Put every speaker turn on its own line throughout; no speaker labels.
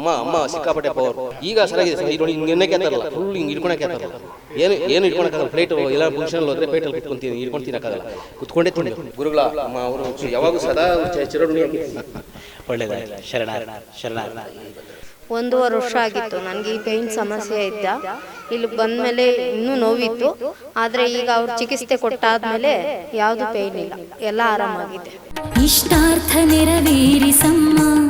ಅಮ್ಮ ಅಮ್ಮ ಸಿಕ್ಕಾಪಟ್ಟೆ ಪವರ್ ಈಗ ಸರಿಯಾಗಿದೆ ಸರ್ ಇದು ಹಿಂಗೆ ಅಂತಲ್ಲ ಫುಲ್ ಹಿಂಗೆ ಹಿಡ್ಕೊಳಕ್ಕೆ ಅಂತಲ್ಲ ಏನು ಏನು ಹಿಡ್ಕೊಳಕ್ಕಾಗಲ್ಲ. ಪ್ಲೇಟ್ ಎಲ್ಲ ಫಂಕ್ಷನ್ ಹೋದ್ರೆ ಪ್ಲೇಟಲ್ಲಿ ಕುತ್ಕೊಂತೀನಿ ಹಿಡ್ಕೊಂಡು ತಿನ್ನಕ್ಕಾಗಲ್ಲ. ಕುತ್ಕೊಂಡೇ ತಿನ್ನಿ ಗುರುಗಳ ಅಮ್ಮ ಅವರು ಯಾವಾಗೂ ಸದಾ ಚ-
ಒಳ್ಳೇದ ಶರಣ ಶರಣ
ಒಂದೂವರೆ ವರ್ಷ ಆಗಿತ್ತು. ನನಗೆ ಈ ಪೇಯ್ನ್ ಸಮಸ್ಯೆ ಇದ್ದ. ಇಲ್ಲಿ ಬಂದಮೇಲೆ ಇನ್ನೂ ನೋವಿತ್ತು. ಆದರೆ ಈಗ ಅವ್ರು ಚಿಕಿತ್ಸೆ ಕೊಟ್ಟಾದ್ಮೇಲೆ ಯಾವುದು ಪೇಯ್ನ್ ಇಲ್ಲ. ಎಲ್ಲ ಆರಾಮಾಗಿದೆ.
ಇಷ್ಟಾರ್ಥ ನೆರವೇರಿಸಮ್ಮ.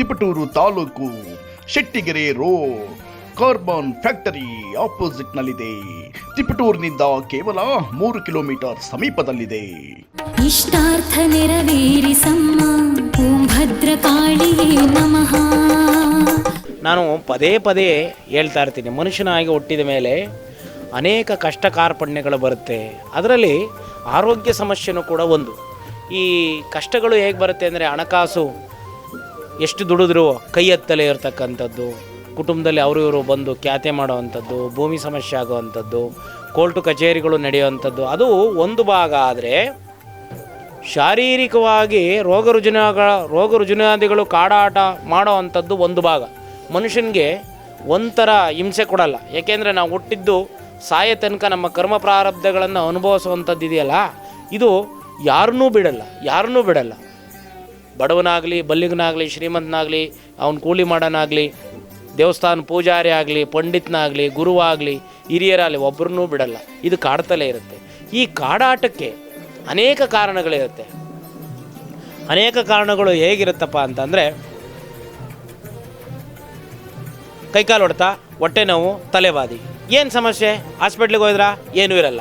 Tiptur taluk Shettigere road. Carbon factory opposite ನಲ್ಲಿದೆ ತಿಪಟೂರಿನಿಂದ ಕೇವಲ ಮೂರು ಕಿಲೋಮೀಟರ್ ಸಮೀಪದಲ್ಲಿದೆ.
ಇಷ್ಟಾರ್ಥ ನೆರವೇರಿಸಮ್ಮ ಓಂ ಭದ್ರಕಾಳಿಯೇ ನಮಃ.
ನಾನು ಪದೇ ಪದೇ ಹೇಳ್ತಾ ಇರ್ತೀನಿ. ಮನುಷ್ಯನಾಗಿ ಹುಟ್ಟಿದ ಮೇಲೆ ಅನೇಕ ಕಷ್ಟ ಕಾರ್ಪಣ್ಯಗಳು ಬರುತ್ತೆ. ಅದರಲ್ಲಿ ಆರೋಗ್ಯ ಸಮಸ್ಯೆನೂ ಕೂಡ ಒಂದು. ಈ ಕಷ್ಟಗಳು ಹೇಗೆ ಬರುತ್ತೆ ಅಂದರೆ ಹಣಕಾಸು ಎಷ್ಟು ದುಡಿದ್ರು ಕೈ ಎತ್ತಲೇ ಇರತಕ್ಕಂಥದ್ದು. ಕುಟುಂಬದಲ್ಲಿ ಅವರು ಇವರು ಬಂದು ಖ್ಯಾತೆ ಮಾಡುವಂಥದ್ದು, ಭೂಮಿ ಸಮಸ್ಯೆ ಆಗುವಂಥದ್ದು, ಕೋರ್ಟು ಕಚೇರಿಗಳು ನಡೆಯುವಂಥದ್ದು, ಅದು ಒಂದು ಭಾಗ ಆದರೆ ಶಾರೀರಿಕವಾಗಿ ರೋಗ ರುಜಿನಗಳ ರೋಗ ರುಜಿನಾದಿಗಳು ಕಾಡಾಟ ಮಾಡೋ ಅಂಥದ್ದು ಒಂದು ಭಾಗ. ಮನುಷ್ಯನಿಗೆ ಒಂಥರ ಹಿಂಸೆ ಕೊಡಲ್ಲ. ಏಕೆಂದರೆ ನಾವು ಹುಟ್ಟಿದ್ದು ಸಾಯ ತನಕ ನಮ್ಮ ಕರ್ಮ ಪ್ರಾರಬ್ಧಗಳನ್ನು ಅನುಭವಿಸುವಂಥದ್ದು ಇದೆಯಲ್ಲ ಇದು ಯಾರನ್ನೂ ಬಿಡಲ್ಲ ಯಾರನ್ನೂ ಬಿಡಲ್ಲ. ಬಡವನಾಗಲಿ, ಬಲ್ಲಿಗನಾಗಲಿ, ಶ್ರೀಮಂತನಾಗಲಿ, ಅವನು ಕೂಲಿ ಮಾಡೋನಾಗಲಿ, ದೇವಸ್ಥಾನ ಪೂಜಾರಿ ಆಗಲಿ, ಪಂಡಿತನಾಗಲಿ, ಗುರುವಾಗಲಿ, ಹಿರಿಯರಾಗಲಿ ಒಬ್ಬರನ್ನೂ ಬಿಡಲ್ಲ. ಇದು ಕಾಡ್ತಲೇ ಇರುತ್ತೆ. ಈ ಕಾಡಾಟಕ್ಕೆ ಅನೇಕ ಕಾರಣಗಳಿರುತ್ತೆ ಅನೇಕ ಕಾರಣಗಳು ಹೇಗಿರುತ್ತಪ್ಪ ಅಂತಂದರೆ, ಕೈಕಾಲು ಹೊಡೆತ ಹೊಟ್ಟೆ ನೋವು ತಲೆಬಾದಿ ಏನು ಸಮಸ್ಯೆ? ಹಾಸ್ಪಿಟ್ಲಿಗೆ ಹೋದ್ರಾ? ಏನೂ ಇರಲ್ಲ.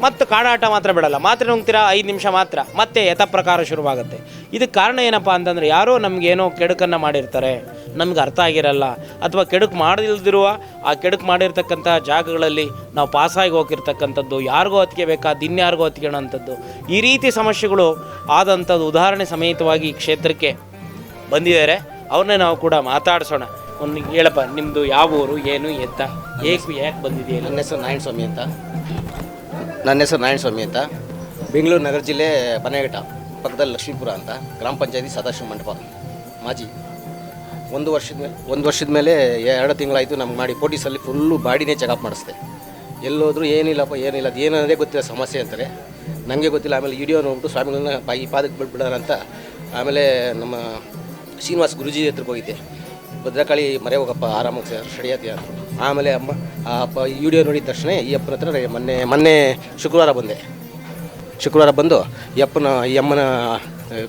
ಮತ್ತು ಕಾಡಾಟ ಮಾತ್ರ ಬಿಡಲ್ಲ. ಮಾತ್ರೆ ನುಂಗ್ತೀರಾ? ಐದು ನಿಮಿಷ ಮಾತ್ರ. ಮತ್ತೆ ಯಥ ಪ್ರಕಾರ ಶುರುವಾಗುತ್ತೆ. ಇದಕ್ಕೆ ಕಾರಣ ಏನಪ್ಪ ಅಂತಂದರೆ, ಯಾರೋ ನಮಗೇನೋ ಕೆಡುಕನ್ನು ಮಾಡಿರ್ತಾರೆ. ನಮ್ಗೆ ಅರ್ಥ ಆಗಿರಲ್ಲ. ಅಥವಾ ಕೆಡುಕು ಮಾಡದಿಲ್ದಿರುವ, ಆ ಕೆಡುಕು ಮಾಡಿರ್ತಕ್ಕಂಥ ಜಾಗಗಳಲ್ಲಿ ನಾವು ಪಾಸಾಗಿ ಹೋಗಿರ್ತಕ್ಕಂಥದ್ದು, ಯಾರಿಗೋ ಹೊತ್ತಿಗೆ ಬೇಕಾದ ಇನ್ಯಾರಿಗೋ ಈ ರೀತಿ ಸಮಸ್ಯೆಗಳು ಆದಂಥದ್ದು ಉದಾಹರಣೆ ಸಮೇತವಾಗಿ ಈ ಕ್ಷೇತ್ರಕ್ಕೆ ಬಂದಿದ್ದಾರೆ. ಅವ್ರನ್ನೇ ನಾವು ಕೂಡ ಮಾತಾಡಿಸೋಣ. ಒಂದು ಹೇಳಪ್ಪ ನಿಮ್ಮದು ಯಾವ ಊರು, ಏನು, ಎತ್ತ? ಏಕೆ, ಯಾಕೆ ಬಂದಿದೆಯಲ್ಲ
ನನ್ನ ಹೆಸರು ನಾರಾಯಣ ಸ್ವಾಮಿ ಅಂತ. ನನ್ನ ಹೆಸರು ನಾರಾಯಣ ಸ್ವಾಮಿ ಅಂತ. ಬೆಂಗಳೂರು ನಗರ ಜಿಲ್ಲೆ ಬನಘಟ್ಟ ಪಕ್ಕದಲ್ಲಿ ಲಕ್ಷ್ಮೀಪುರ ಅಂತ. ಗ್ರಾಮ ಪಂಚಾಯತಿ ಸದಾಶಿವ ಮಂಟಪ ಮಾಜಿ. ಒಂದು ವರ್ಷದ ಮೇಲೆ, ಒಂದು ವರ್ಷದ ಮೇಲೆ ಎರಡು ತಿಂಗಳಾಯಿತು ನಮ್ಗೆ ಮಾಡಿ ಪೋಟೀಸಲ್ಲಿ ಫುಲ್ಲು ಬಾಡಿನೇ ಚೆಕಪ್ ಮಾಡಿಸ್ದೆ. ಎಲ್ಲೋದ್ರೂ ಏನಿಲ್ಲಪ್ಪ, ಏನಿಲ್ಲ, ಅದು ಏನನ್ನದೇ ಗೊತ್ತಿಲ್ಲ ಸಮಸ್ಯೆ ಅಂತಾರೆ. ನನಗೆ ಗೊತ್ತಿಲ್ಲ, ಆಮೇಲೆ ವಿಡಿಯೋ ನೋಡ್ಬಿಟ್ಟು ಸ್ವಾಮಿಗಳನ್ನ ಈ ಪಾದಕ್ಕೆ ಬಿಟ್ಬಿಡೋಣ ಅಂತ. ಆಮೇಲೆ ನಮ್ಮ ಶ್ರೀನಿವಾಸ್ ಗುರುಜಿ ಹತ್ರಕ್ಕೆ ಹೋಗಿದ್ದೆ. ಭದ್ರಕಾಳಿ ಮರೆ ಹೋಗಪ್ಪ, ಆರಾಮಾಗಿ ಸರ್ ಸಡಿಯತಿ ಅಂತ ಆಮೇಲೆ ಅಮ್ಮ ವಿಡಿಯೋ ನೋಡಿದ ತಕ್ಷಣ ಈ ಅಪ್ಪನ ಹತ್ರ ಮೊನ್ನೆ ಮೊನ್ನೆ ಶುಕ್ರವಾರ ಬಂದೆ. ಶುಕ್ರವಾರ ಬಂದು ಈ ಅಪ್ಪನ, ಈ ಅಮ್ಮನ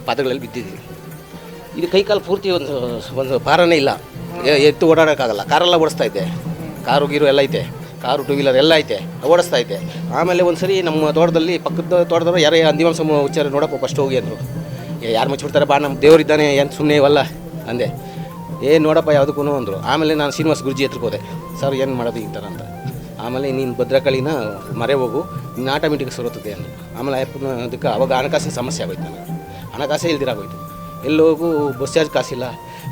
ಪಾದಗಳಲ್ಲಿ ಬಿದ್ದಿದ್ದೀನಿ. ಇದು ಕೈ ಕಾಲು ಪೂರ್ತಿ ಒಂದು ಒಂದು ಭಾರನೇ ಇಲ್ಲ. ಎತ್ತು ಓಡಾಡೋಕ್ಕಾಗಲ್ಲ. ಕಾರೆಲ್ಲ ಓಡಿಸ್ತಾ ಇದ್ದೆ ಕಾರು, ಗೀರು ಎಲ್ಲ ಐತೆ. ಕಾರು ಟೂ ವೀಲರ್ ಎಲ್ಲ ಐತೆ. ಓಡಿಸ್ತಾ ಇದ್ದೆ ಆಮೇಲೆ ಒಂದು ಸರಿ ನಮ್ಮ ತೋಟದಲ್ಲಿ, ಪಕ್ಕದ ತೋಟದವರು ಯಾರೇ ಅಂದಿವಂಶ ಉಚ್ಚಾರ ನೋಡಪ್ಪ ಫಸ್ಟ್ ಹೋಗಿ ಅಂದರು. ಯಾರು ಮುಚ್ಚಿಬಿಡ್ತಾರೆ ಬಾ ನಮ್ಮ ದೇವರಿದ್ದಾನೆ ಏನು ಸುಮ್ಮನೆ ಇವಲ್ಲ, ಅಂದೆ. ಏ, ನೋಡಪ್ಪ ಯಾವುದಕ್ಕೂ ಅಂದರು. ಆಮೇಲೆ ನಾನು ಶ್ರೀನಿವಾಸ ಗುರುಜಿ ಹತ್ರಕ್ಕೆ ಹೋದೆ. ಸರ್, ಏನು ಮಾಡೋದು ಈ ಥರ ಅಂತ. ಆಮೇಲೆ ನೀನು ಭದ್ರಕಾಳಿನ ಮರೆ ಹೋಗು ನೀನು ಆಟೋಮೆಟಿಕ್ ಸರೋತದೆ ಅಂದರು. ಆಮೇಲೆ ಅಯ್ಯಪ್ಪನ ಅದಕ್ಕೆ ಅವಾಗ ಹಣಕಾಸಿನ ಸಮಸ್ಯೆ ಆಗೋಯ್ತು ನನಗೆ. ಹಣಕಾಸೇ ಇಲ್ದಿರಾಗೋಯ್ತು ಎಲ್ಲೋಗು ಬಸ್ ಚಾರ್ಜ್ ಕಾಸಿಲ್ಲ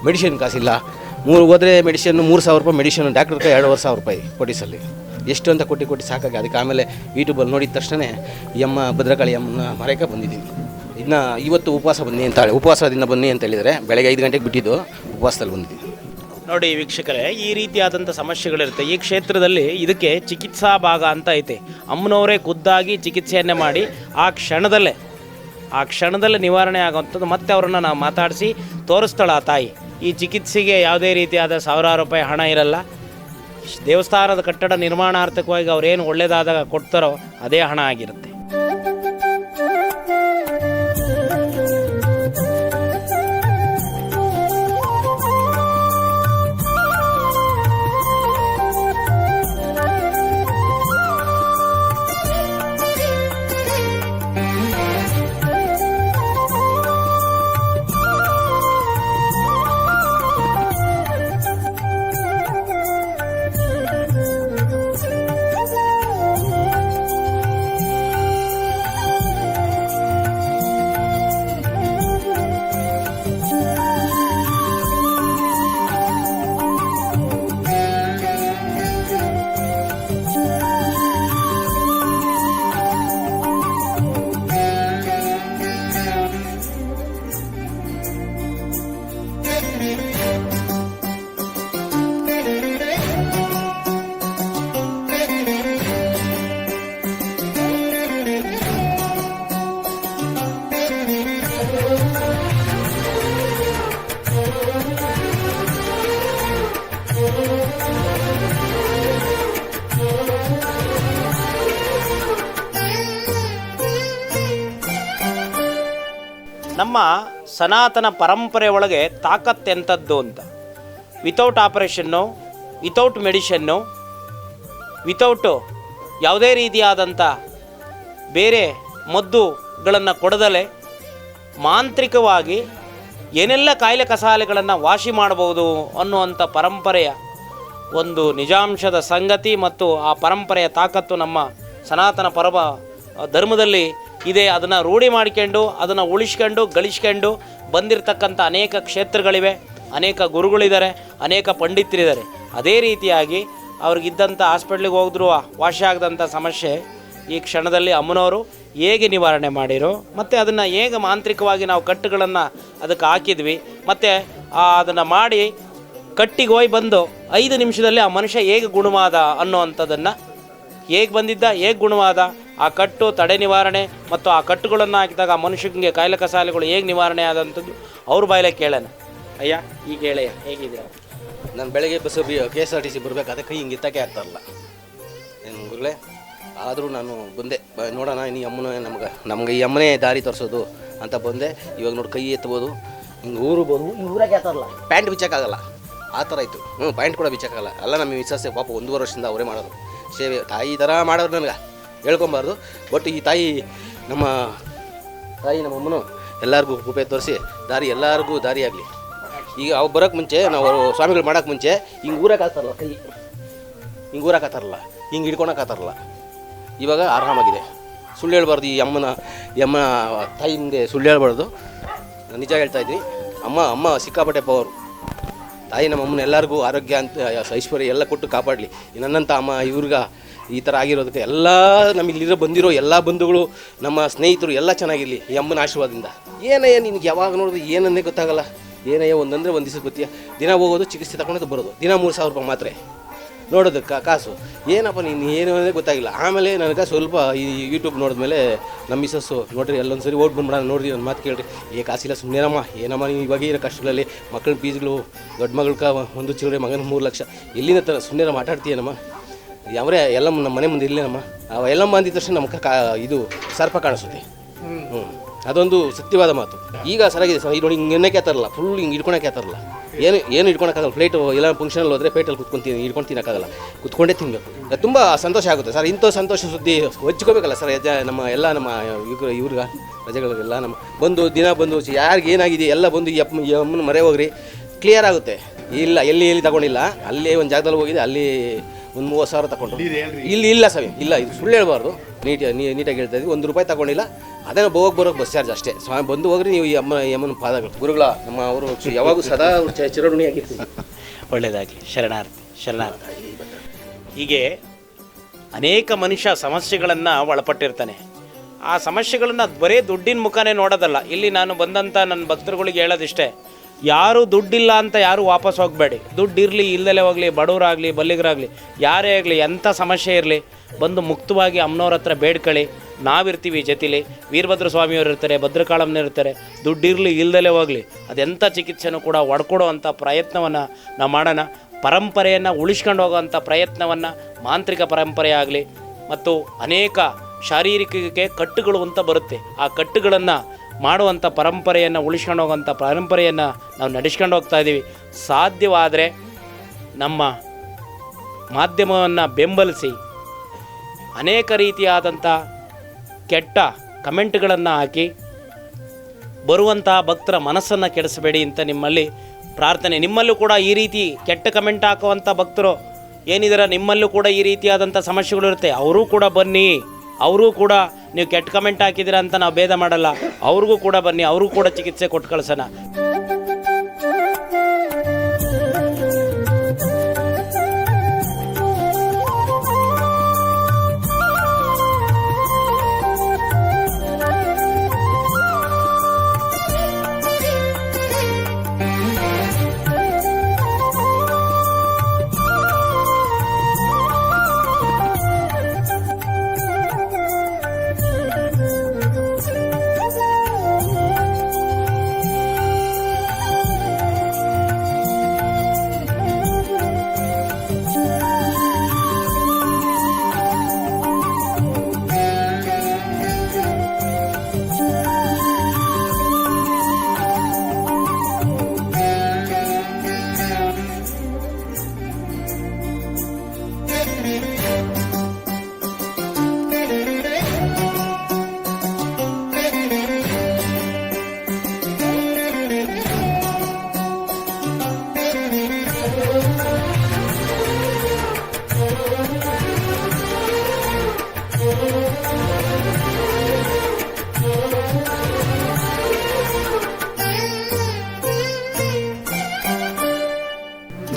ಮೆಡಿಸಿನ್ ಕಾಸಿಲ್ಲ. ಮೂರು, ಹೋದರೆ ಮೆಡಿಷನ್, ಮೂರು ಸಾವಿರ ರೂಪಾಯಿ ಮೆಡಿಷನ್, ಡಾಕ್ಟರ್ ಎರಡುವರೆ ಸಾವಿರ ರೂಪಾಯಿ ಕೊಡಿಸಲ್ಲಿ ಎಷ್ಟು ಅಂತ ಕೊಟ್ಟು ಕೊಟ್ಟು ಸಾಕಾಗಿ. ಅದಕ್ಕೆ ಆಮೇಲೆ ಯೂಟ್ಯೂಬಲ್ಲಿ ನೋಡಿದ ತಕ್ಷಣ ಯಮ್ಮ ಭದ್ರಕಾಳಿ ಅಮ್ಮನ ಮರೆಯಕ್ಕೆ ಬಂದಿದ್ದೀನಿ. ಇನ್ನು ಇವತ್ತು ಉಪವಾಸ ಬನ್ನಿ ಅಂತ ಉಪವಾಸದಿಂದ ಬನ್ನಿ ಅಂತ ಹೇಳಿದರೆ ಬೆಳಗ್ಗೆ ಐದು ಗಂಟೆಗೆ ಬಿಟ್ಟಿದ್ದು ಉಪವಾಸದಲ್ಲಿ ಬಂದಿದ್ದು.
ನೋಡಿ ವೀಕ್ಷಕರೇ, ಈ ರೀತಿಯಾದಂಥ ಸಮಸ್ಯೆಗಳಿರುತ್ತೆ. ಈ ಕ್ಷೇತ್ರದಲ್ಲಿ ಇದಕ್ಕೆ ಚಿಕಿತ್ಸಾ ಭಾಗ ಅಂತ ಐತೆ. ಅಮ್ಮನವರೇ ಖುದ್ದಾಗಿ ಚಿಕಿತ್ಸೆಯನ್ನೇ ಮಾಡಿ ಆ ಕ್ಷಣದಲ್ಲೇ ಆ ಕ್ಷಣದಲ್ಲೇ ನಿವಾರಣೆ ಆಗುವಂಥದ್ದು ಮತ್ತೆ ಅವರನ್ನು ನಾವು ಮಾತಾಡಿಸಿ ತೋರಿಸ್ತಾಳೆ ಆ ತಾಯಿ. ಈ ಚಿಕಿತ್ಸೆಗೆ ಯಾವುದೇ ರೀತಿಯಾದ ಸಾವಿರಾರು ರೂಪಾಯಿ ಹಣ ಇರಲ್ಲ. ದೇವಸ್ಥಾನದ ಕಟ್ಟಡ ನಿರ್ಮಾಣಾರ್ಥಕವಾಗಿ ಅವ್ರೇನು ಒಳ್ಳೆಯದಾದಾಗ ಕೊಡ್ತಾರೋ ಅದೇ ಹಣ ಆಗಿರುತ್ತೆ. ನಮ್ಮ ಸನಾತನ ಪರಂಪರೆ ಒಳಗೆ ತಾಕತ್ತೆಂಥದ್ದು ಅಂತ. Without operation without medicine without ಯಾವುದೇ ರೀತಿಯಾದಂಥ ಬೇರೆ ಮದ್ದುಗಳನ್ನು ಕೊಡದಲೆ ಮಾಂತ್ರಿಕವಾಗಿ ಏನೆಲ್ಲ ಕಾಯಿಲೆ ಕಸಾಲೆಗಳನ್ನು ವಾಸಿ ಮಾಡಬಹುದು ಅನ್ನುವಂಥ ಪರಂಪರೆಯ ಒಂದು ನಿಜಾಂಶದ ಸಂಗತಿ ಮತ್ತು ಆ ಪರಂಪರೆಯ ತಾಕತ್ತು ನಮ್ಮ ಸನಾತನ ಪರಮ ಧರ್ಮದಲ್ಲಿ ಇದೆ, ಅದನ್ನು ರೂಢಿ ಮಾಡಿಕೊಂಡು, ಅದನ್ನು ಉಳಿಸ್ಕೊಂಡು, ಗಳಿಸ್ಕೊಂಡು ಬಂದಿರತಕ್ಕಂಥ ಅನೇಕ ಕ್ಷೇತ್ರಗಳಿವೆ, ಅನೇಕ ಗುರುಗಳಿದ್ದಾರೆ, ಅನೇಕ ಪಂಡಿತರಿದ್ದಾರೆ. ಅದೇ ರೀತಿಯಾಗಿ ಅವ್ರಿಗಿದ್ದಂಥ ಹಾಸ್ಪಿಟ್ಲಿಗೆ ಹೋದ್ರೂ ವಾಸಿ ಆಗದಂಥ ಸಮಸ್ಯೆ ಈ ಕ್ಷಣದಲ್ಲಿ ಅಮ್ಮನವರು ಹೇಗೆ ನಿವಾರಣೆ ಮಾಡಿರೋ, ಮತ್ತು ಅದನ್ನು ಹೇಗೆ ಮಾಂತ್ರಿಕವಾಗಿ ನಾವು ಕಟ್ಟುಗಳನ್ನು ಅದಕ್ಕೆ ಹಾಕಿದ್ವಿ, ಮತ್ತು ಅದನ್ನು ಮಾಡಿ ಕಟ್ಟಿಗೆ ಹೋಗಿ ಬಂದು ಐದು ನಿಮಿಷದಲ್ಲಿ ಆ ಮನುಷ್ಯ ಹೇಗೆ ಗುಣವಾದ ಅನ್ನೋವಂಥದ್ದನ್ನು, ಹೇಗೆ ಬಂದಿದ್ದ, ಹೇಗೆ ಗುಣವಾದ ಆ ಕಟ್ಟು ತಡೆ ನಿವಾರಣೆ ಮತ್ತು ಆ ಕಟ್ಟುಗಳನ್ನು ಹಾಕಿದಾಗ ಆ ಮನುಷ್ಯನಿಗೆ ಕಾಯಿಲೆ ಕಸಾಲೆಗಳು ಹೇಗೆ ನಿವಾರಣೆ ಆದಂಥದ್ದು ಅವ್ರ ಬಾಯಲೆ ಕೇಳೋಣ. ಅಯ್ಯ, ಈಗ ಹೇಳಯ್ಯ, ಹೇಗಿದ್ದೀರಾ?
ನಾನು ಬೆಳಗ್ಗೆ bus K S R T C ಬರಬೇಕಾದ್ರೆ ಕೈ ಹಿಂಗೆ ಇತ್ತಕ್ಕೆ ಆಗ್ತಾರಲ್ಲ. ಏನು ಆದರೂ ನಾನು ಬಂದೆ. ಬ- ನೋಡೋಣ ನೀ ಅಮ್ಮನ ನಮ್ಗೆ ನಮ್ಗೆ ಈ ಅಮ್ಮನೇ ದಾರಿ ತೋರಿಸೋದು ಅಂತ ಬಂದೆ. ಇವಾಗ ನೋಡಿ ಕೈ ಎತ್ಬೋದು ಹಿಂಗೆ ಊರು ಬೋದು ಊರಾಗೆ ಆಗ್ತಾರಲ್ಲ ಪ್ಯಾಂಟ್ ಬಿಚ್ಚಕ್ಕಾಗಲ್ಲ ಆ ಥರ ಇತ್ತು. ಹ್ಞೂ, ಪ್ಯಾಂಟ್ ಕೂಡ ಬಿಚ್ಚಕ್ಕಾಗಲ್ಲ ಅಲ್ಲ ನಮ್ಮ ವಿಶ್ವಾಸ, ಪಾಪ ಒಂದೂವರೆ ವರ್ಷದಿಂದ ಅವರೇ ಮಾಡೋದು. ಸೇವೆ ತಾಯಿ ಥರ ಮಾಡೋರು ನನಗೆ. ಹೇಳ್ಕೊಬಾರ್ದು. ಬಟ್ ಈ ತಾಯಿ ನಮ್ಮ ತಾಯಿ ನಮ್ಮ ಅಮ್ಮನು ಎಲ್ಲರಿಗೂ ಕೃಪೆ ತೋರಿಸಿ, ದಾರಿ ಎಲ್ಲರಿಗೂ ದಾರಿ ಆಗಲಿ. ಈಗ ಅವು ಬರೋಕ್ಕೆ ಮುಂಚೆ, ನಾವು ಸ್ವಾಮಿಗಳು ಮಾಡೋಕೆ ಮುಂಚೆ, ಹಿಂಗೆ ಊರಕ್ಕೆ ಹಾಕ್ತಾರಲ್ಲ ಕೈ. ಹಿಂಗೆ ಊರಕ್ಕೆ ಹಾಕ್ತಾರಲ್ಲ ಹಿಂಗೆ ಹಿಡ್ಕೊಳಕ್ಕೆ ಹಾಕ್ತಾರಲ್ಲ ಇವಾಗ ಆರಾಮಾಗಿದೆ. ಸುಳ್ಳು ಹೇಳ್ಬಾರ್ದು ಈ ಅಮ್ಮನ ಅಮ್ಮ ತಾಯಿ ಮುಂದೆ ಸುಳ್ಳು ಹೇಳ್ಬಾರ್ದು. ನಾನು ನಿಜ ಹೇಳ್ತಾ ಇದ್ದೀನಿ, ಅಮ್ಮ ಅಮ್ಮ ಸಿಕ್ಕಾಪಟ್ಟೆ ಪವರು ತಾಯಿ ನಮ್ಮ ಅಮ್ಮನ ಎಲ್ಲರಿಗೂ ಆರೋಗ್ಯ ಅಂತ, ಐಶ್ವರ್ಯ ಎಲ್ಲ ಕೊಟ್ಟು ಕಾಪಾಡಲಿ. ನನ್ನಂಥ ಅಮ್ಮ, ಇವ್ರಿಗೆ ಈ ಥರ ಆಗಿರೋದಕ್ಕೆ ಎಲ್ಲ ನಮಗಿಲ್ಲಿರೋ ಬಂದಿರೋ ಎಲ್ಲ ಬಂಧುಗಳು, ನಮ್ಮ ಸ್ನೇಹಿತರು ಎಲ್ಲ ಚೆನ್ನಾಗಿರಲಿ ಯಮ್ಮನ ಆಶೀರ್ವಾದದಿಂದ. ಏನಯ್ಯ ನಿನಗೆ ಯಾವಾಗ ನೋಡಿದ್ರೆ ಏನನ್ನೇ ಗೊತ್ತಾಗಲ್ಲ? ಏನಯ್ಯ ಒಂದಂದರೆ ಒಂದು ದಿವಸ ಗೊತ್ತೀಯ? ದಿನ ಹೋಗೋದು, ಚಿಕಿತ್ಸೆ ತಗೊಂಡು ಬರೋದು. ದಿನ ಮೂರು ಸಾವಿರ ರೂಪಾಯಿ ಮಾತ್ರೆ. ನೋಡೋದಕ್ಕೆ ಕಾಸು. ಏನಪ್ಪ ನೀನು ಏನು ಅನ್ನೋದೇ ಗೊತ್ತಾಗಿಲ್ಲ. ಆಮೇಲೆ ನನಗೆ ಸ್ವಲ್ಪ ಈ ಯೂಟ್ಯೂಬ್ ನೋಡಿದ್ಮೇಲೆ ನಮ್ಮ ಮಿಸಸ್ಸು ನೋಡ್ರಿ ಎಲ್ಲೊಂದು ಸರಿ ಓಟ್ ಬಂದ್ಬಿಡೋಣ ನೋಡಿ ಒಂದು ಮಾತು ಕೇಳಿರಿ. ಏ, ಕಾಸಿಲ್ಲ ಸುಮ್ಮನೆನಮ್ಮ ಏನಮ್ಮ ನೀವು ಇವಾಗ ಇರೋ ಕಷ್ಟಗಳಲ್ಲಿ ಮಕ್ಕಳ ಫೀಸ್ಗಳು ದೊಡ್ಡ ಮಗಳ ಒಂದು ಚಿಲ್ಲರೆ ಮಗನ ಮೂರು ಲಕ್ಷ. ಎಲ್ಲಿಂದ ತರ ಸುಮ್ಮನೆ ಮಾತಾಡ್ತೀಯನಮ್ಮ? ಯಾವ್ರೆ ಎಲ್ಲ ನಮ್ಮ ಮನೆ ಮುಂದೆ ಇಲ್ಲೇನಮ್ಮ? ಅವ ಎಲ್ಲಮ್ಮ ಅಂದಿದ ತಕ್ಷಣ ನಮ್ಮ ಕಾ ಇದು ಸರ್ಪ ಕಾಣಿಸುತ್ತೆ. ಹ್ಞೂ ಅದೊಂದು ಸತ್ಯವಾದ ಮಾತು. ಈಗ ಸರಿಯಾಗಿದೆ ಸರ್ ಇದು ಹಿಂಗೆ ಎಣ್ಣೆ ಕೇತಾರಲ್ಲ ಫುಲ್ ಹಿಂಗೆ ಹಿಡ್ಕೊಳಕ್ಕೆ ಆತಾರಲ್ಲ ಏನು ಏನು ಹಿಡ್ಕೊಳಕ್ಕಾಗಲ್ಲ ಫ್ಲೈಟ್ ಎಲ್ಲ ಫಂಕ್ಷನಲ್ಲಿ ಹೋದರೆ ಪ್ಲೇಟಲ್ಲಿ ಕುತ್ಕೊಂತೀನಿ ಹಿಡ್ಕೊಂಡು ತಿನ್ನೋಕ್ಕಾಗಲ್ಲ. ಕುತ್ಕೊಂಡೇ ತಿನ್ನಬೇಕು ತುಂಬ ಸಂತೋಷ ಆಗುತ್ತೆ ಸರ್ ಇಂಥ ಸಂತೋಷ ಸುದ್ದಿ ಹಚ್ಕೋಬೇಕಲ್ಲ ಸರ್ ಯಜ ನಮ್ಮ ಎಲ್ಲ ನಮ್ಮ ಇವ್ರ ಇವ್ರಿಗೆ ರಜೆಗಳಿಗೆಲ್ಲ ನಮ್ಮ ಬಂದು ದಿನ ಬಂದು ಯಾರಿಗೆ ಏನಾಗಿದೆ ಎಲ್ಲ ಬಂದು ಈ ಅಪ್ಪ ಈ ಅಮ್ಮನ ಮರೆ ಹೋಗ್ರಿ ಕ್ಲಿಯರ್ ಆಗುತ್ತೆ. ಇಲ್ಲ ಎಲ್ಲಿ ಎಲ್ಲಿ ತಗೊಂಡಿಲ್ಲ ಅಲ್ಲಿ ಒಂದು ಜಾಗದಲ್ಲಿ ಹೋಗಿದೆ ಅಲ್ಲಿ ಒಂದು ಮೂವತ್ತು ಸಾವಿರ ತಗೊಂಡು ಇಲ್ಲಿ ಇಲ್ಲ ಸವಿ ಇಲ್ಲ ಇದು ಸುಳ್ಳು ಹೇಳ್ಬಾರ್ದು. ನೀಟ್ ನೀಟಾಗಿ ಹೇಳ್ತಾ ಇದ್ವಿ. ಒಂದು ರೂಪಾಯಿ ತಗೊಂಡಿಲ್ಲ. ಅದನ್ನು ಹೋಗಿ ಬರೋಕ್ಕೆ ಬಸ್ ಚಾರ್ಜ್ ಅಷ್ಟೇ. ಸ್ವಾಮಿ ಬಂದು ಹೋಗ್ರಿ ನೀವು ಈ ಅಮ್ಮ ಈ ಅಮ್ಮನ ಪಾದಗಳು ಗುರುಗಳ ನಮ್ಮ ಅವರು ಯಾವಾಗೂ ಸದಾ ಚಿರಋಣಿ ಆಗಿರ್ತೀವಿ
ಒಳ್ಳೆಯದಾಗಲಿ ಶರಣಾರ್ಥಿ ಶರಣಾರ್ಥಿ. ಹೀಗೆ ಅನೇಕ ಮನುಷ್ಯ ಸಮಸ್ಯೆಗಳನ್ನು ಒಳಪಟ್ಟಿರ್ತಾನೆ. ಆ ಸಮಸ್ಯೆಗಳನ್ನು ಬರೀ ದುಡ್ಡಿನ ಮುಖಾನೇ ನೋಡೋದಲ್ಲ. ಇಲ್ಲಿ ನಾನು ಬಂದಂಥ ನನ್ನ ಭಕ್ತರುಗಳಿಗೆ ಹೇಳೋದಿಷ್ಟೇ ಯಾರು ದುಡ್ಡಿಲ್ಲ ಅಂತ ಯಾರು ವಾಪಸ್ ಹೋಗಬೇಡಿ. ದುಡ್ಡು ಇರಲಿ ಇಲ್ದಲೇ ಹೋಗಲಿ, ಬಡವರಾಗಲಿ, ಬಲ್ಲಿಗರಾಗಲಿ, ಯಾರೇ ಆಗಲಿ, ಎಂಥ ಸಮಸ್ಯೆ ಇರಲಿ, ಬಂದು ಮುಕ್ತವಾಗಿ ಅಮ್ಮನವ್ರ ಹತ್ರ ಬೇಡ್ಕೊಳ್ಳಿ. ನಾವಿರ್ತೀವಿ ಜೊತೆಲಿ. ವೀರಭದ್ರ ಸ್ವಾಮಿಯವರು ಇರ್ತಾರೆ ಭದ್ರಕಾಳಮ್ಮನ ಇರ್ತಾರೆ. ದುಡ್ಡಿರಲಿ, ಇಲ್ದಲೆ ಹೋಗಲಿ. ಅದೆಂಥ ಚಿಕಿತ್ಸೆನೂ ಕೂಡ ಒಡ್ಕೊಡುವಂಥ ಪ್ರಯತ್ನವನ್ನು ನಾವು ಮಾಡೋಣ. ಪರಂಪರೆಯನ್ನು ಉಳಿಸ್ಕೊಂಡು ಹೋಗೋವಂಥ ಪ್ರಯತ್ನವನ್ನು ಮಾಂತ್ರಿಕ ಪರಂಪರೆ ಆಗಲಿ, ಮತ್ತು ಅನೇಕ ಶಾರೀರಿಕಕ್ಕೆ ಕಟ್ಟುಗಳು ಅಂತ ಬರುತ್ತೆ. ಆ ಕಟ್ಟುಗಳನ್ನು ಮಾಡುವಂಥ ಪರಂಪರೆಯನ್ನು, ಉಳಿಸ್ಕೊಂಡು ಹೋಗುವಂಥ ಪರಂಪರೆಯನ್ನು ನಾವು ನಡೆಸ್ಕೊಂಡು ಹೋಗ್ತಾ ಇದ್ದೀವಿ. ಸಾಧ್ಯವಾದರೆ ನಮ್ಮ ಮಾಧ್ಯಮವನ್ನು ಬೆಂಬಲಿಸಿ, ಅನೇಕ ರೀತಿಯಾದಂಥ ಕೆಟ್ಟ ಕಮೆಂಟ್ಗಳನ್ನು ಹಾಕಿ ಬರುವಂತಹ ಭಕ್ತರ ಮನಸ್ಸನ್ನು ಕೆಡಿಸಬೇಡಿ ಅಂತ ನಿಮ್ಮಲ್ಲಿ ಪ್ರಾರ್ಥನೆ. ನಿಮ್ಮಲ್ಲೂ ಕೂಡ ಈ ರೀತಿ ಕೆಟ್ಟ ಕಮೆಂಟ್ ಹಾಕುವಂಥ ಭಕ್ತರು ಏನಿದಾರ, ನಿಮ್ಮಲ್ಲೂ ಕೂಡ ಈ ರೀತಿಯಾದಂಥ ಸಮಸ್ಯೆಗಳು ಇರುತ್ತೆ. ಅವರೂ ಕೂಡ ಬನ್ನಿ, ಅವರೂ ಕೂಡ ನೀವು ಕೆಟ್ಟ ಕಮೆಂಟ್ ಹಾಕಿದ್ದೀರಾ ಅಂತ ನಾವು ಭೇದ ಮಾಡಲ್ಲ. ಅವ್ರಿಗೂ ಕೂಡ ಬನ್ನಿ, ಅವ್ರಿಗೂ ಕೂಡ ಚಿಕಿತ್ಸೆ ಕೊಟ್ಟು ಕಳ್ಸೋಣ.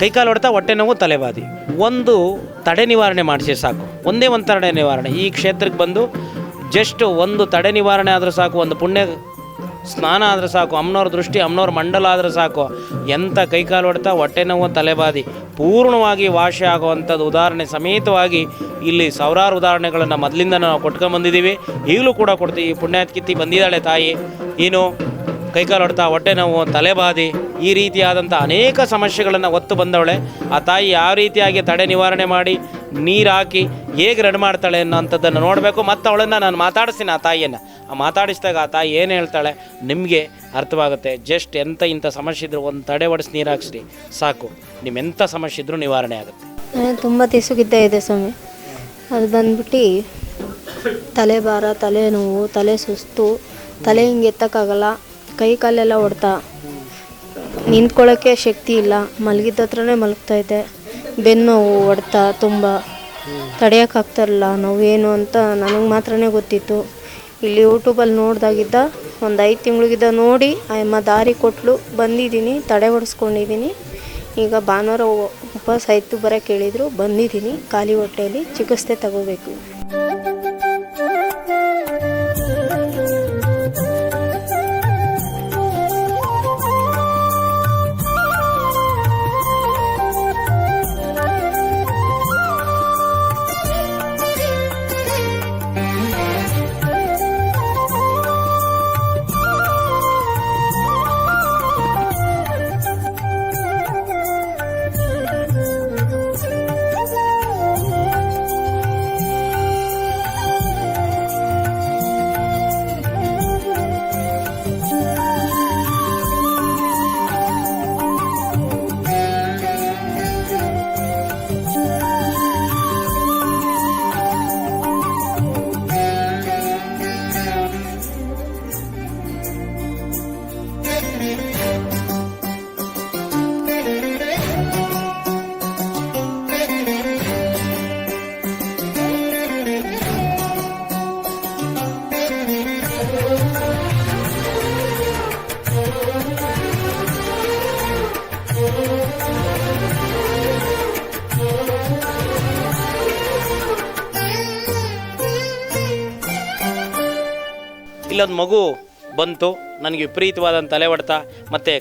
ಕೈಕಾಲು ಹೊಡೆತ, ಹೊಟ್ಟೆ ನೋವು ತಲೆಬಾದಿ ಒಂದು ತಡೆ ನಿವಾರಣೆ ಮಾಡಿಸಿ ಸಾಕು. ಒಂದೇ ಒಂದು ತಡೆ ನಿವಾರಣೆ. ಈ ಕ್ಷೇತ್ರಕ್ಕೆ ಬಂದು ಜಸ್ಟ್ ಒಂದು ತಡೆ ನಿವಾರಣೆ ಆದರೂ ಸಾಕು, ಒಂದು ಪುಣ್ಯ ಸ್ನಾನ ಆದರೆ ಸಾಕು, ಅಮ್ಮನವ್ರ ದೃಷ್ಟಿ, ಅಮ್ಮನವ್ರ ಮಂಡಲ ಆದರೆ ಸಾಕು. ಎಂಥ ಕೈಕಾಲು ಹೊಡೆತ, ಹೊಟ್ಟೆ ನೋವು ತಲೆಬಾದಿ ಪೂರ್ಣವಾಗಿ ವಾಸಿ ಆಗುವಂಥದ್ದು ಉದಾಹರಣೆ ಸಮೇತವಾಗಿ ಇಲ್ಲಿ ಸಾವಿರಾರು ಉದಾಹರಣೆಗಳನ್ನು ಮೊದಲಿಂದ ನಾವು ಕೊಟ್ಕೊಂಬಂದಿದ್ದೀವಿ ಈಗಲೂ ಕೂಡ ಕೊಡ್ತೀವಿ. ಪುಣ್ಯಾತ್ಕಿತ್ತಿ ಬಂದಿದ್ದಾಳೆ ತಾಯಿ. ಏನು? ಕೈಕಾಲು ಹೊಡೆತ, ಹೊಟ್ಟೆ ನೋವು ತಲೆಬಾದಿ ಈ ರೀತಿಯಾದಂಥ ಅನೇಕ ಸಮಸ್ಯೆಗಳನ್ನು ಒತ್ತು ಬಂದವಳೆ. ಆ ತಾಯಿ ಯಾವ ರೀತಿಯಾಗಿ ತಡೆ ನಿವಾರಣೆ ಮಾಡಿ ನೀರು ಹಾಕಿ ಹೇಗೆ ರೆಡಿ ಮಾಡ್ತಾಳೆ ಅನ್ನೋಂಥದ್ದನ್ನು ನೋಡಬೇಕು. ಮತ್ತು ಅವಳನ್ನು ನಾನು ಮಾತಾಡಿಸ್ತೀನಿ ಆ ತಾಯಿಯನ್ನು. ಆ ಮಾತಾಡಿಸಿದಾಗ ಆ ತಾಯಿ ಏನು ಹೇಳ್ತಾಳೆ? ನಿಮಗೆ ಅರ್ಥವಾಗುತ್ತೆ ಜಸ್ಟ್ ಎಂಥ ಇಂಥ ಸಮಸ್ಯೆ ಇದ್ರೂ ಒಂದು ತಡೆ ಒಡಿಸಿ ನೀರು ಹಾಕ್ಸ್ರಿ. ಸಾಕು. ನಿಮ್ಮ ಎಂಥ ಸಮಸ್ಯೆ ಇದ್ರೂ ನಿವಾರಣೆ ಆಗುತ್ತೆ.
ತುಂಬ ತಿಸುಗಿದ್ದೇ ಇದೆ ಸ್ವಾಮಿ. ಅದು ಬಂದ್ಬಿಟ್ಟು ತಲೆಭಾರ ತಲೆನೋವು ತಲೆ ಸುಸ್ತು, ತಲೆ ಹಿಂಗೆ ಎತ್ತಕ್ಕಾಗಲ್ಲ. ಕೈ ಕಾಲೆಲ್ಲ ಹೊಡ್ತಾ ನಿಂತ್ಕೊಳ್ಳೋಕ್ಕೆ ಶಕ್ತಿ ಇಲ್ಲ. ಮಲಗಿದ್ದ ಹತ್ರನೇ ಮಲಗ್ತಾ ಇದ್ದೆ. ಬೆನ್ನೋವು ಹೊಡೆತ, ತುಂಬ. ತಡೆಯೋಕ್ಕಾಗ್ತಾರಲ್ಲ ನೋವೇನು ಅಂತ ನನಗೆ ಮಾತ್ರನೇ ಗೊತ್ತಿತ್ತು. ಇಲ್ಲಿ ಯೂಟ್ಯೂಬಲ್ಲಿ ನೋಡಿದಾಗಿದ್ದ ಒಂದು ಐದು ತಿಂಗಳಿಗಿದ್ದ ನೋಡಿ ಅಮ್ಮ ದಾರಿ ಕೊಟ್ಟಲು ಬಂದಿದ್ದೀನಿ, ತಡೆ ಹೊಡೆಸ್ಕೊಂಡಿದ್ದೀನಿ. ಈಗ ಭಾನುವಾರ ಉಪವಾಸ ಆಯಿತು ಬರೋಕ್ಕೆ ಹೇಳಿದರು ಬಂದಿದ್ದೀನಿ, ಖಾಲಿ ಹೊಟ್ಟೆಯಲ್ಲಿ ಚಿಕಿತ್ಸೆ ತಗೋಬೇಕು.
ಇಲ್ಲೊಂದು ಮಗು ಬಂತು, ನನಗೆ ವಿಪರೀತವಾದಂಥ ತಲೆ ಹೊಡೆತ ಮತ್ತು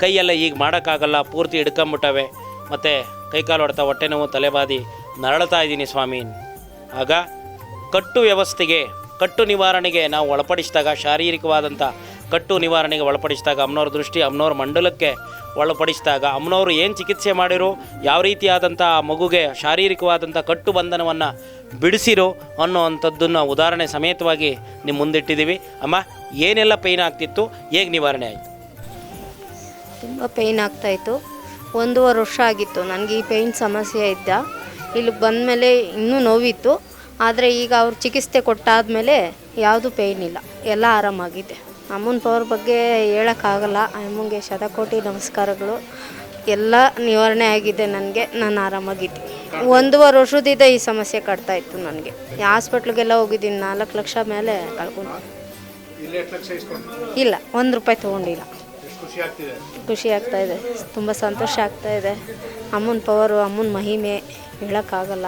ಕೈಯೆಲ್ಲ ಈಗ ಮಾಡೋಕ್ಕಾಗಲ್ಲ, ಪೂರ್ತಿ ಹಿಡ್ಕೊಂಬಿಟ್ಟವೆ. ಮತ್ತು ಕೈಕಾಲು ಹೊಡೆತ ಹೊಟ್ಟೆ ನೋವು ತಲೆಬಾದಿ ನರಳತಾ ಇದ್ದೀನಿ ಸ್ವಾಮಿ. ಆಗ ಕಟ್ಟು ವ್ಯವಸ್ಥೆಗೆ, ಕಟ್ಟು ನಿವಾರಣೆಗೆ ನಾವು ಒಳಪಡಿಸಿದಾಗ ಶಾರೀರಿಕವಾದಂಥ ಕಟ್ಟು ನಿವಾರಣೆಗೆ ಒಳಪಡಿಸಿದಾಗ, ಅಮ್ಮನವ್ರ ದೃಷ್ಟಿ, ಅಮ್ಮನವ್ರ ಮಂಡಲಕ್ಕೆ ಒಳಪಡಿಸಿದಾಗ ಅಮ್ಮನವರು ಏನು ಚಿಕಿತ್ಸೆ ಮಾಡಿರೋ, ಯಾವ ರೀತಿಯಾದಂಥ ಮಗುಗೆ ಶಾರೀರಿಕವಾದಂಥ ಕಟ್ಟು ಬಂಧನವನ್ನು ಬಿಡಿಸಿರೋ ಅನ್ನೋವಂಥದ್ದನ್ನು ಉದಾಹರಣೆ ಸಮೇತವಾಗಿ ನಿಮ್ಮ ಮುಂದಿಟ್ಟಿದ್ದೀವಿ ಅಮ್ಮ, ಏನೆಲ್ಲ ಪೈನ್ ಆಗ್ತಿತ್ತು? ಹೇಗೆ ನಿವಾರಣೆ ಆಯಿತು?
ತುಂಬ ಪೇಯ್ನ್ ಆಗ್ತಾಯಿತ್ತು ಒಂದೂವರೆ ವರ್ಷ ಆಗಿತ್ತು. ನನಗೆ ಈ ಪೇಯ್ನ್ ಸಮಸ್ಯೆ ಇದ್ದ. ಇಲ್ಲಿ ಬಂದಮೇಲೆ ಇನ್ನೂ ನೋವಿತ್ತು. ಆದರೆ ಈಗ ಅವ್ರು ಚಿಕಿತ್ಸೆ ಕೊಟ್ಟಾದಮೇಲೆ ಯಾವುದು ಪೇಯ್ನ್ ಇಲ್ಲ. ಎಲ್ಲ ಆರಾಮಾಗಿದೆ. ಅಮ್ಮನ ಪವರ್ ಬಗ್ಗೆ ಹೇಳೋಕ್ಕಾಗಲ್ಲ. ಅಮ್ಮಂಗೆ ಶತಕೋಟಿ ನಮಸ್ಕಾರಗಳು. ಎಲ್ಲ ನಿವಾರಣೆ ಆಗಿದೆ ನನಗೆ. ನಾನು ಆರಾಮಾಗಿದ್ದೀನಿ. ಒಂದೂವರೆ ವರ್ಷದಿಂದ ಈ ಸಮಸ್ಯೆ ಕಾಡ್ತಾ ಇತ್ತು ನನಗೆ. ಹಾಸ್ಪಿಟ್ಲಿಗೆಲ್ಲ ಹೋಗಿದ್ದೀನಿ. ನಾಲ್ಕು ಲಕ್ಷ ಮೇಲೆ ಕಳ್ಕೊಂಡು ಇಲ್ಲ, ಒಂದು ರೂಪಾಯಿ ತೊಗೊಂಡಿಲ್ಲ. ಖುಷಿ ಆಗ್ತಾ ಇದೆ. ತುಂಬ ಸಂತೋಷ ಆಗ್ತಾ ಇದೆ. ಅಮ್ಮನ ಪವರು ಅಮ್ಮನ ಮಹಿಮೆ ಹೇಳೋಕ್ಕಾಗಲ್ಲ.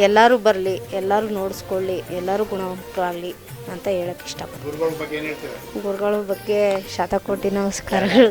ಎಲ್ಲರೂ ಬರಲಿ ಎಲ್ಲರೂ ನೋಡಿಸ್ಕೊಳ್ಳಿ ಎಲ್ಲರೂ ಗುಣಮುಖರಾಗಲಿ ಅಂತ ಹೇಳಕ್ಕೆ ಇಷ್ಟಪಡ್ತೀನಿ. ಗುರುಗಳ ಬಗ್ಗೆ ಶತಕೋಟಿ ನಮಸ್ಕಾರಗಳು.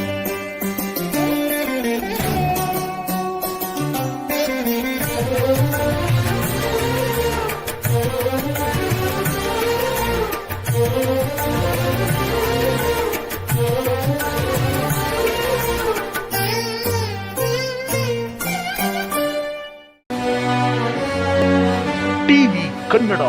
ಕನ್ನಡ